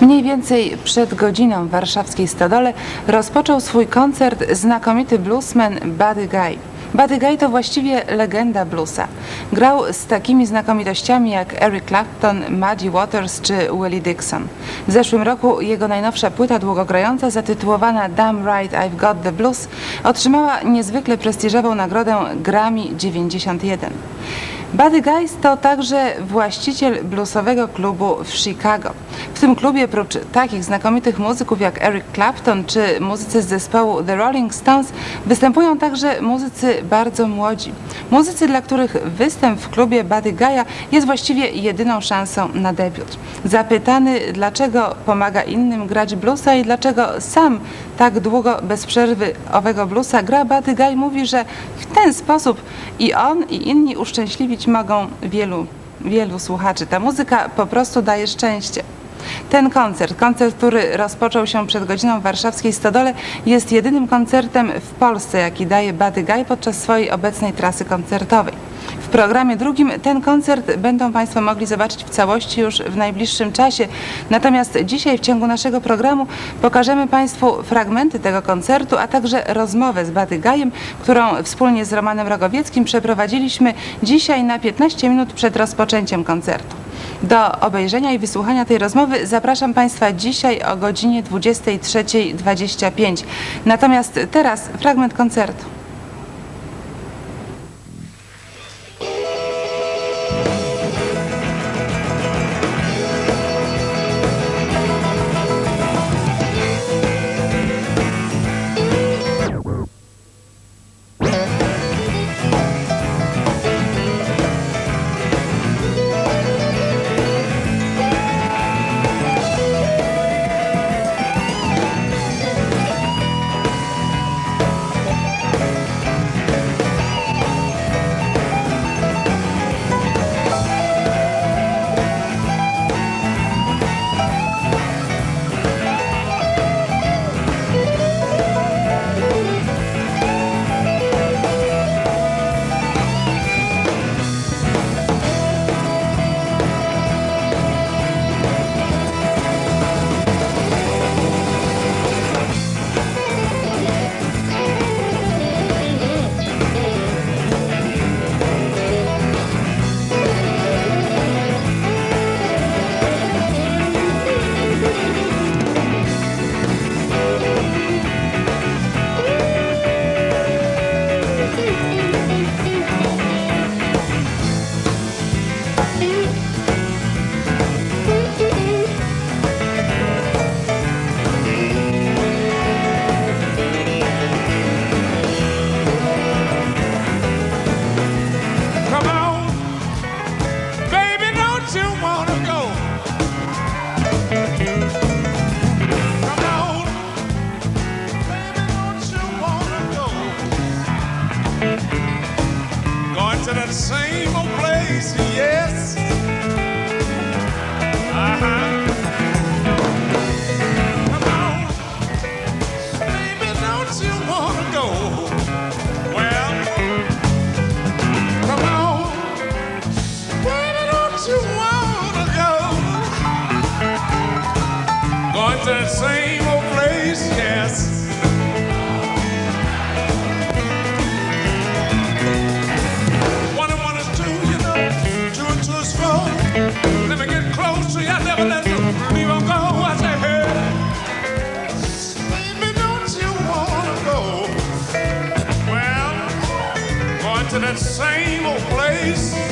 Mniej więcej przed godziną w warszawskiej Stodole rozpoczął swój koncert znakomity bluesman Buddy Guy. Buddy Guy to właściwie legenda bluesa. Grał z takimi znakomitościami jak Eric Clapton, Muddy Waters czy Willie Dixon. W zeszłym roku jego najnowsza płyta długogrająca zatytułowana Damn Right I've Got the Blues otrzymała niezwykle prestiżową nagrodę Grammy 91. Buddy Guys to także właściciel bluesowego klubu w Chicago. W tym klubie prócz takich znakomitych muzyków jak Eric Clapton czy muzycy z zespołu The Rolling Stones występują także muzycy bardzo młodzi. Muzycy, dla których występ w klubie Buddy Guy'a jest właściwie jedyną szansą na debiut. Zapytany dlaczego pomaga innym grać bluesa i dlaczego sam tak długo bez przerwy owego bluesa gra, Buddy Guy mówi, że w ten sposób i on i inni mogą wielu, wielu słuchaczy. Ta muzyka po prostu daje szczęście. Ten koncert, koncert, który rozpoczął się przed godziną w warszawskiej Stodole, jest jedynym koncertem w Polsce, jaki daje Buddy Guy podczas swojej obecnej trasy koncertowej. Programie drugim ten koncert będą Państwo mogli zobaczyć w całości już w najbliższym czasie. Natomiast dzisiaj w ciągu naszego programu pokażemy Państwu fragmenty tego koncertu, a także rozmowę z Buddy Guyem, którą wspólnie z Romanem Rogowieckim przeprowadziliśmy dzisiaj na 15 minut przed rozpoczęciem koncertu. Do obejrzenia i wysłuchania tej rozmowy zapraszam Państwa dzisiaj o godzinie 23.25. Natomiast teraz fragment koncertu. Same old place, yes. One and one is two, you know. Two and two is four. Let me get close to you. I never let you leave. I say, baby, don't you wanna go? Well, going to that same old place.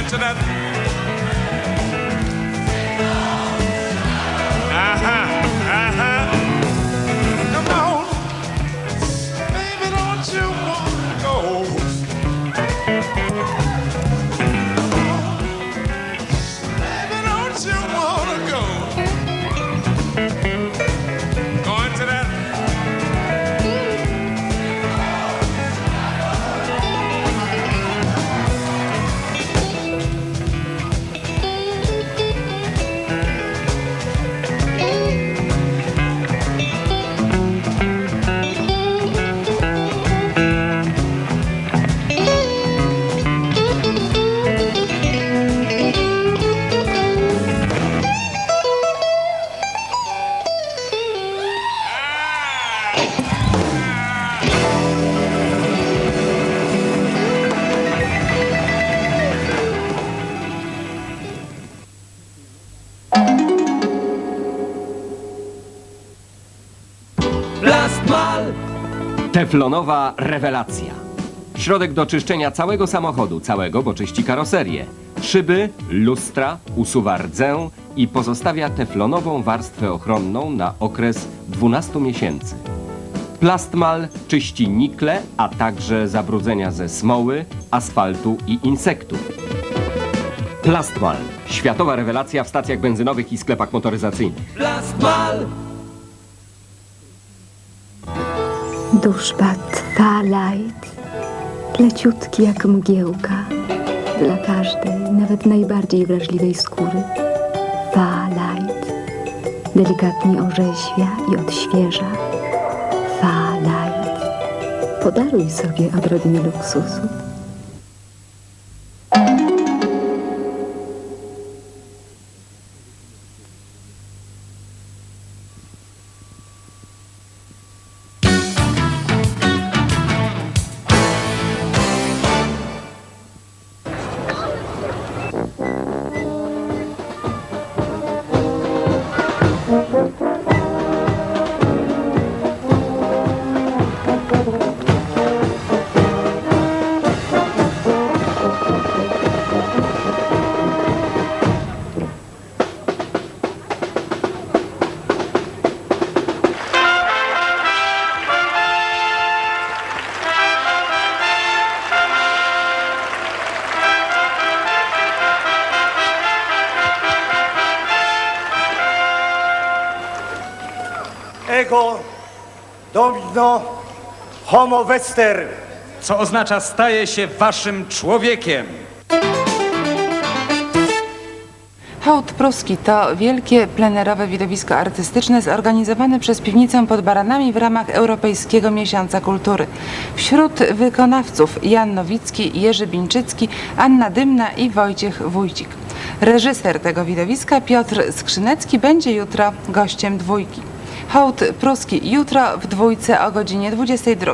Coincidence? Teflonowa rewelacja. Środek do czyszczenia całego samochodu, całego, bo czyści karoserię. Szyby, lustra, usuwa rdzę i pozostawia teflonową warstwę ochronną na okres 12 miesięcy. Plastmal czyści nikle, a także zabrudzenia ze smoły, asfaltu i insektów. Plastmal. Światowa rewelacja w stacjach benzynowych i sklepach motoryzacyjnych. Plastmal! Duszpat Twilight, leciutki jak mgiełka, dla każdej, nawet najbardziej wrażliwej skóry. Twilight, delikatnie orzeźwia i odświeża. Twilight, podaruj sobie odrobinę luksusu. Ego domino homo vester. co oznacza staje się waszym człowiekiem. Hołd Pruski to wielkie plenerowe widowisko artystyczne zorganizowane przez Piwnicę pod Baranami w ramach Europejskiego Miesiąca Kultury. Wśród wykonawców Jan Nowicki, Jerzy Bińczycki, Anna Dymna i Wojciech Wójcik. Reżyser tego widowiska Piotr Skrzynecki będzie jutro gościem dwójki. Hołd Pruski jutro w dwójce o godzinie 22.